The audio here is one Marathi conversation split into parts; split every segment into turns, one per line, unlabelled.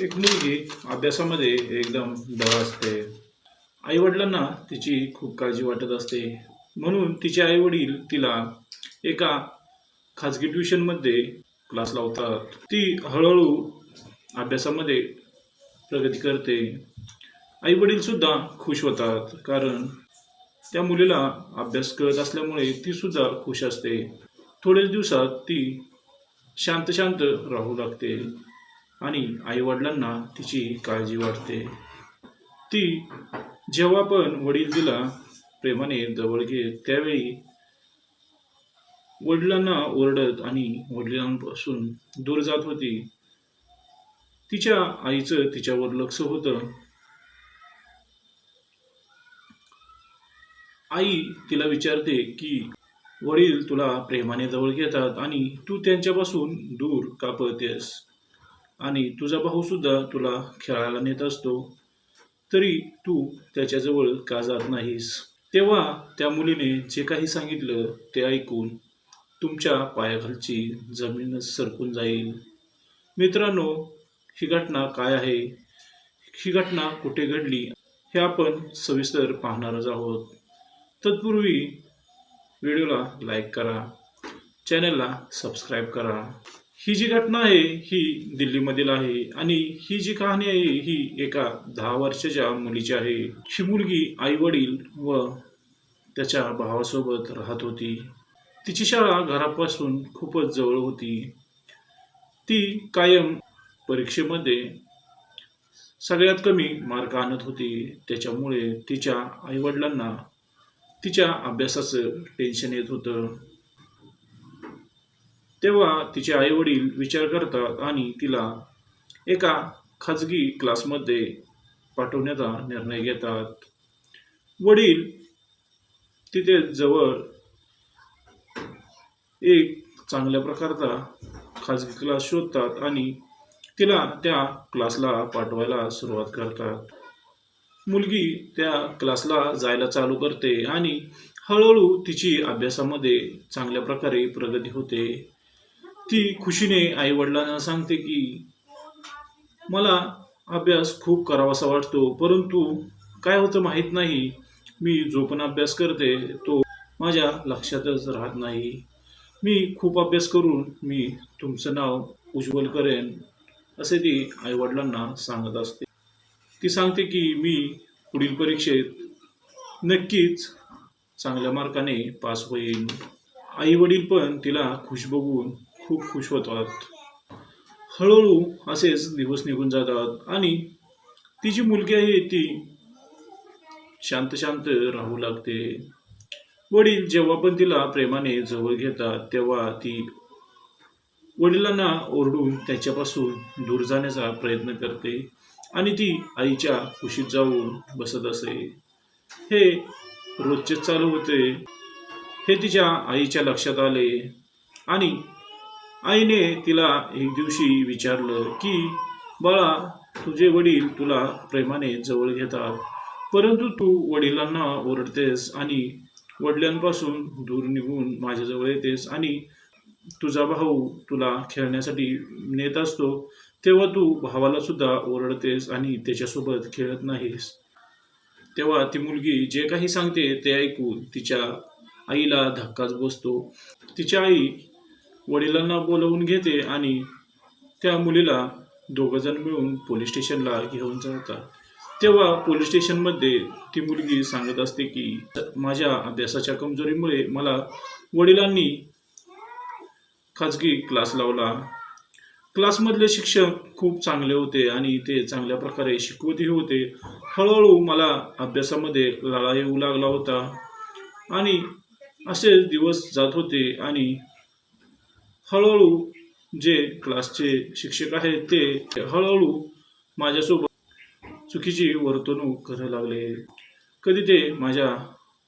एक मुलगी अभ्यासामध्ये एकदम दळ असते. आईवडिलांना तिची खूप काळजी वाटत असते. म्हणून तिचे आईवडील तिला एका खाजगी ट्युशनमध्ये क्लास लावतात. ती हळूहळू अभ्यासामध्ये प्रगती करते. आईवडील सुद्धा खुश होतात कारण त्या मुलीला अभ्यास कळत असल्यामुळे ती सुद्धा खुश असते. थोड्याच दिवसात ती शांत शांत राहू लागते. आणि आईवडिलांना तिची काळजी वाटते. ती जेव्हा पण वडील तिला प्रेमाने जवळ घेत त्यावेळी वडिलांना ओरडत आणि वडिलांपासून दूर जात होती. तिच्या आईचं तिच्यावर लक्ष होतं. आई तिला विचारते की वडील तुला प्रेमाने जवळ घेतात आणि तू त्यांच्यापासून दूर कापतेस आणि तुझा भाऊ सुद्धा तुला खेळायला नेत असतो. तरी तू त्याच्याजवळ का जात नाहीस? तेव्हा त्या मुलीने जे काही सांगितलं ते ऐकून तुमच्या पायाखालची जमीनच सरकून जाईल. मित्रांनो ही घटना काय आहे? ही घटना कुठे घडली हे आपण सविस्तर पाहणारच आहोत. तत्पूर्वी व्हिडिओला लाईक करा चॅनलला सबस्क्राईब करा. ही जी घटना आहे ही दिल्लीमधील आहे आणि ही जी कहाणी आहे ही एका दहा वर्षाच्या मुलीची आहे. ही मुलगी आई वडील व त्याच्या भावासोबत राहत होती. तिची शाळा घरापासून खूपच जवळ होती. ती कायम परीक्षेमध्ये सगळ्यात कमी मार्क आणत होती. त्याच्यामुळे तिच्या आईवडिलांना तिच्या अभ्यासाचं टेन्शन येत होतं. तेव्हा तिचे आई वडील विचार करतात आणि तिला एका खाजगी क्लासमध्ये पाठवण्याचा निर्णय घेतात. वडील तिथे जवळ एक चांगल्या प्रकारचा खाजगी क्लास शोधतात आणि तिला त्या क्लासला पाठवायला सुरुवात करतात. मुलगी त्या क्लासला जायला चालू करते आणि हळूहळू तिची अभ्यासामध्ये चांगल्या प्रकारे प्रगती होते. ती खुशीने आई वडिलांना सांगते की मला अभ्यास खूप करावासा वाटतो परंतु काय होतं माहीत नाही. मी जो पण अभ्यास करते तो माझ्या लक्षातच राहत नाही. मी खूप अभ्यास करून मी तुमचं नाव उज्ज्वल करेन असे ती आईवडिलांना सांगत असते. ती सांगते की मी पुढील परीक्षेत नक्कीच चांगल्या मार्काने पास होईन. आई वडील पण तिला खुश बघून खूप खुश होतात हळूहळू असेच दिवस निघून जातात आणि ती जी मुलगी आहे ती शांत शांत राहू लागते. वडील जेव्हा पण तिला प्रेमाने जवळ घेतात तेव्हा ती वडिलांना ओरडून त्याच्यापासून दूर जाण्याचा प्रयत्न करते आणि ती आईच्या कुशीत जाऊन बसत असे. हे रोजचेच चालू होते. हे तिच्या आईच्या लक्षात आले आणि आईने तिला एक दिवशी विचारलं की बाळा तुझे वडील तुला प्रेमाने जवळ घेतात परंतु तू वडिलांना ओरडतेस आणि वडिलांपासून दूर निघून माझ्याजवळ येतेस आणि तुझा भाऊ तुला खेळण्यासाठी नेत असतो तेव्हा तू भावाला सुद्धा ओरडतेस आणि त्याच्यासोबत खेळत नाहीस. तेव्हा ती मुलगी जे काही सांगते ते ऐकून तिच्या आईला धक्काच बसतो. तिच्या आई वडिलांना बोलवून घेते आणि त्या मुलीला दोघंजण मिळून पोलीस स्टेशनला घेऊन जातात. तेव्हा पोलीस स्टेशनमध्ये ती मुलगी सांगत असते की माझ्या अभ्यासाच्या कमजोरीमुळे मला वडिलांनी खाजगी क्लास लावला. क्लासमधले शिक्षक खूप चांगले होते आणि ते चांगल्या प्रकारे शिकवतही होते. हळूहळू मला अभ्यासामध्ये लळा येऊ लागला होता आणि असे दिवस जात होते आणि हळूहळू जे क्लासचे शिक्षक आहेत ते हळूहळू माझ्यासोबत चुकीची वर्तणूक करायला लागले. कधी ते माझ्या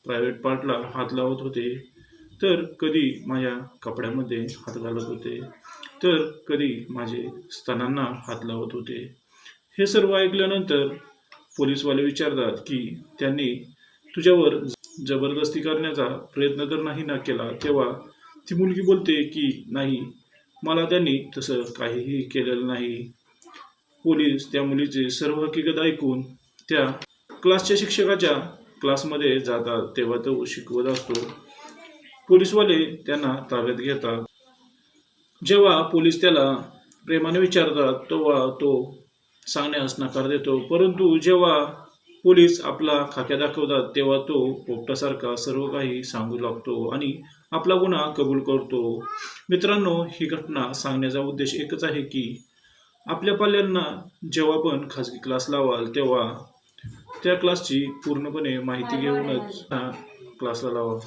प्रायव्हेट पार्टला हात लावत होते तर कधी माझ्या कपड्यामध्ये हात घालत होते तर कधी माझे स्तनांना हात लावत होते. हे सर्व ऐकल्यानंतर पोलीसवाले विचारतात की त्यांनी तुझ्यावर जबरदस्ती करण्याचा प्रयत्न तर नाही ना केला तेव्हा ती मुलगी बोलते की नाही मला त्यांनी तसं काहीही केलेलं नाही. पोलीस त्या मुलीचे सर्व हकीकत ऐकून त्या क्लासच्या शिक्षकाच्या क्लासमध्ये जातात तेव्हा तो शिकवत असतो. पोलीसवाले त्यांना ताब्यात घेतात. जेव्हा पोलीस त्याला प्रेमाने विचारतात तेव्हा तो सांगण्यास नकार देतो. परंतु जेव्हा पोलीस आपला खाक्या दाखवतात तेव्हा तो पोपटासारखा सर्व काही सांगू लागतो आणि आपला गुन्हा कबूल करतो. मित्रांनो ही घटना सांगण्याचा उद्देश एकच आहे की आपल्या पाल्यांना जेव्हा पण खाजगी क्लास लावाल तेव्हा त्या क्लासची पूर्णपणे माहिती घेऊनच क्लासला लावा.